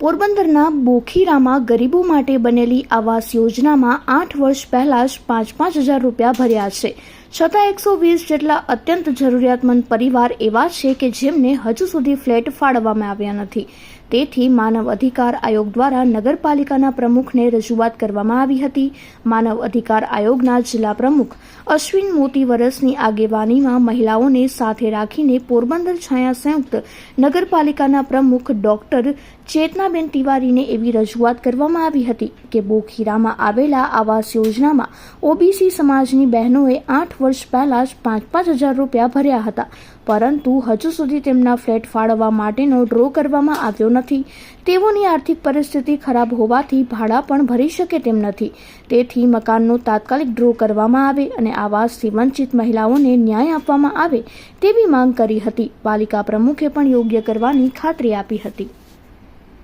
પોરબંદરના બોખીરામાં ગરીબો માટે બનેલી આવાસ યોજનામાં આઠ વર્ષ પહેલા જ પાંચ પાંચ હજાર રૂપિયા ભર્યા છે. છતાં એકસો વીસ જેટલા અત્યંત જરૂરિયાતમંદ પરિવાર એવા છે કે જેમને હજુ સુધી ફ્લેટ ફાળવવામાં આવ્યા નથી. તેથી માનવ અધિકાર આયોગ દ્વારા નગરપાલિકાના પ્રમુખને રજૂઆત કરવામાં આવી હતી. માનવ અધિકાર આયોગના જિલ્લા પ્રમુખ અશ્વિન મોતી વરસની આગેવાનીમાં મહિલાઓને સાથે રાખીને પોરબંદર છાયા સંયુક્ત નગરપાલિકાના પ્રમુખ ડોક્ટર ચેતનાબેન તિવારીને એવી રજૂઆત કરવામાં આવી હતી કે બોખીરામાં આવેલા આવાસ યોજનામાં ઓબીસી સમાજની બહેનોએ આઠ વર્ષ પહેલાં જ પાંચ પાંચ હજાર રૂપિયા ભર્યા હતા. પરંતુ હજુ સુધી તેમના ફ્લેટ ફાળવવા માટેનો ડ્રો કરવામાં આવ્યો નથી. તેઓની આર્થિક પરિસ્થિતિ ખરાબ હોવાથી ભાડા પણ ભરી શકે તેમ નથી. તેથી મકાનનો તાત્કાલિક ડ્રો કરવામાં આવે અને આવાસથી વંચિત મહિલાઓને ન્યાય આપવામાં આવે તેવી માંગ કરી હતી. પાલિકા પ્રમુખે પણ યોગ્ય કરવાની ખાતરી આપી હતી.